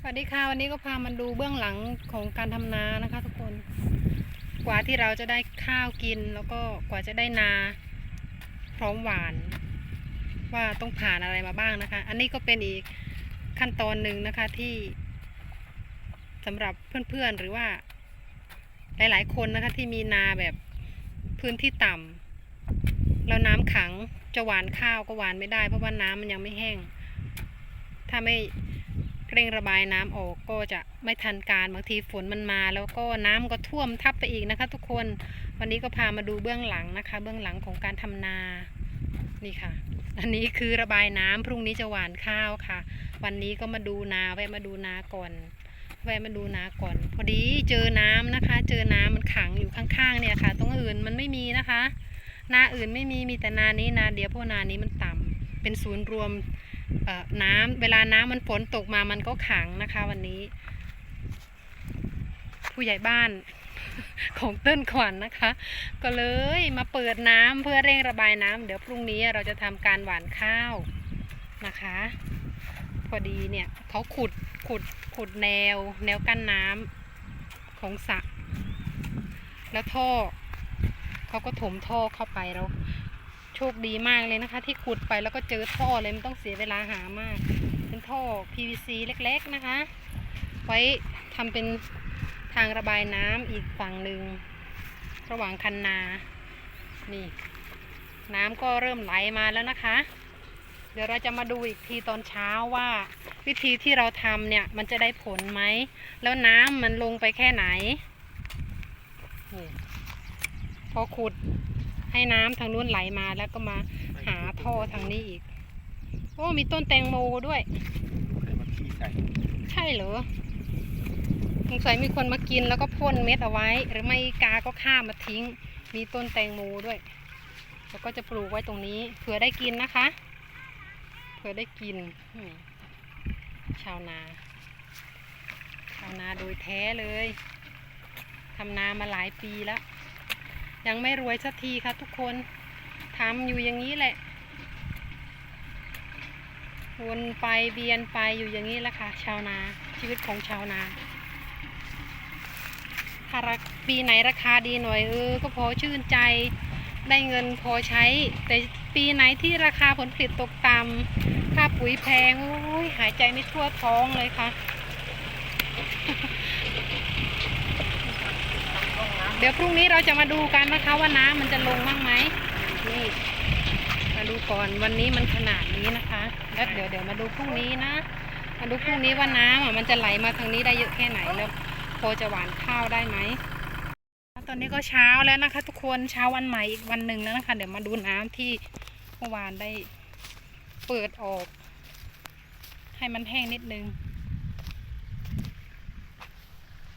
สวัสดีค่ะวันนี้ก็พามาดูเบื้องหลังของการทำนานะคะทุกคน กว่าที่เราจะได้ข้าวกินแล้วก็กว่าจะได้นา พร้อมหวาน ว่าต้องผ่านอะไรมาบ้างนะคะ อันนี้ก็เป็นอีกขั้นตอนหนึ่งนะคะที่สำหรับเพื่อนๆหรือว่า หลายๆ คนนะคะที่มีนาแบบพื้นที่ต่ำแล้วน้ำขังจะหวานข้าวก็หวานไม่ได้ เพราะว่าน้ำมันยังไม่แห้ง ถ้าไม่ เร่งระบายน้ำออกก็จะไม่ทันการบางทีฝนมันมา แล้วก็น้ำก็ท่วมทับไปอีกนะคะ ทุกคนวันนี้ก็พามาดูเบื้องหลังนะคะ เบื้องหลังของการทำนานี่ค่ะ อันนี้คือระบายน้ำพรุ่งนี้จะหว่านข้าวค่ะ วันนี้ก็มาดูนาแวะมาดูนาก่อนแวะมาดูนาก่อน พอดีเจอน้ำนะคะ เจอน้ำมันขังอยู่ข้างๆเนี่ยค่ะ ตรงอื่นมันไม่มีนะคะ นาอื่นไม่มีมีแต่นานี้นาเดียวเพราะนานี้มันต่ำเป็นศูนย์รวม น้ำเวลาน้ำมันฝนตกมามันก็ขังนะคะ วันนี้ ผู้ใหญ่บ้านของเต้นขวัญนนะคะ ก็เลยมาเปิดน้ำเพื่อเร่งระบายน้ำเดี๋ยวพรุ่งนี้เราจะทำการหว่านข้าวนะคะ พอดีเนี่ยเขาขุดขุดขุดแนว แนวกั้นน้ำของสระแล้วท่อเขาก็ถมท่อเข้าไปเรา โชคดีมากเลยนะคะ ที่ขุดไปแล้วก็เจอท่อเลยไม่ต้องเสียเวลาหามาก เป็นท่อ PVC เล็กๆนะคะ ไว้ทำเป็นทางระบายน้ำอีกฝั่งหนึ่งระหว่างคันนา นี่ น้ำก็เริ่มไหลมาแล้วนะคะ เดี๋ยวเราจะมาดูอีกทีตอนเช้าว่า วิธีที่เราทำเนี่ยมันจะได้ผลไหม แล้วน้ำมันลงไปแค่ไหน พอขุด ให้น้ำทางนู้นไหลมาแล้วก็มาหาท่อทางนี้อีก โอ้มีต้นแตงโมด้วยใช่เหรอสงสัยมีคนมากินแล้วก็พ่นเม็ดเอาไว้ หรือไม่กาก็ข้ามมาทิ้ง มีต้นแตงโมด้วย แล้วก็จะปลูกไว้ตรงนี้เผื่อได้กินนะคะเผื่อได้กินชาวนา ชาวนาโดยแท้เลยทำนามาหลายปีแล้ว ยังไม่รวยสักทีค่ะทุกคนทำอยู่อย่างนี้แหละ วนไปเบียนไปอยู่อย่างนี้แหละค่ะ ชาวนาชีวิตของชาวนาถ้าราปีไหนราคาดีหน่อยเออ ก็พอชื่นใจได้เงินพอใช้ แต่ปีไหนที่ราคาผลผลิตตกต่ำค่าปุ๋ยแพงโอ้ยหายใจไม่ทั่วท้องเลยค่ะ เดี๋ยวพรุ่งนี้เราจะมาดูกันนะคะว่าน้ำมันจะลงบ้างไหมนี่มาดูก่อนวันนี้มันขนาดนี้นะคะแล้วเดี๋ยวเดี๋ยวมาดูพรุ่งนี้นะ มาดูพรุ่งนี้ว่าน้ำอะมันจะไหลมาทางนี้ได้เยอะแค่ไหนแล้วพอจะหวานข้าวได้ไหมตอนนี้ก็เช้าแล้วนะคะ ทุกคนเช้าวันใหม่อีกวันหนึ่งแล้วนะคะ เดี๋ยวมาดูน้ำที่เมื่อวานได้เปิดออก ให้มันแห้งนิดนึง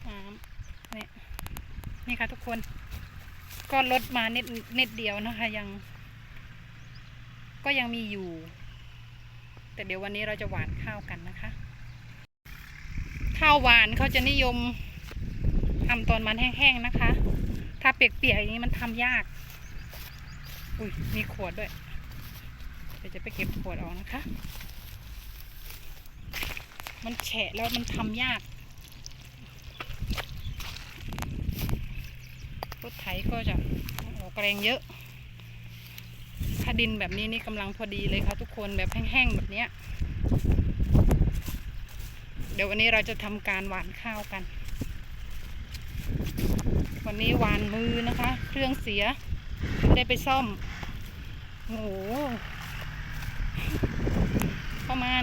น้ำเนี่ย นี่ค่ะทุกคน ก็ลดมานิดนิดเดียวนะคะ ยัง ก็ยังมีอยู่ แต่เดี๋ยววันนี้เราจะหวานข้าวกันนะคะ ข้าวหวานเขาจะนิยมทำตอนมันแห้งๆนะคะ ถ้าเปียกๆอย่างนี้มันทำยาก อุ้ยมีขวดด้วย เดี๋ยวจะไปเก็บขวดออกนะคะ มันแฉะแล้วมันทำยาก รถไถก็จะออกแรงเยอะ ถ้าดินแบบนี้นี่กำลังพอดีเลยค่ะทุกคนแบบแห้งๆแบบเนี้ย เดี๋ยววันนี้เราจะทำการหวานข้าวกัน วันนี้หวานมือนะคะ เครื่องเสียไม่ได้ไปซ่อมโอ้โหประมาณ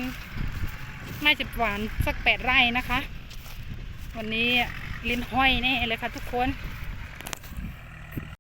น่าจะหวานสักแปดไร่นะคะ วันนี้ลิ้นห้อยแน่เลยค่ะทุกคน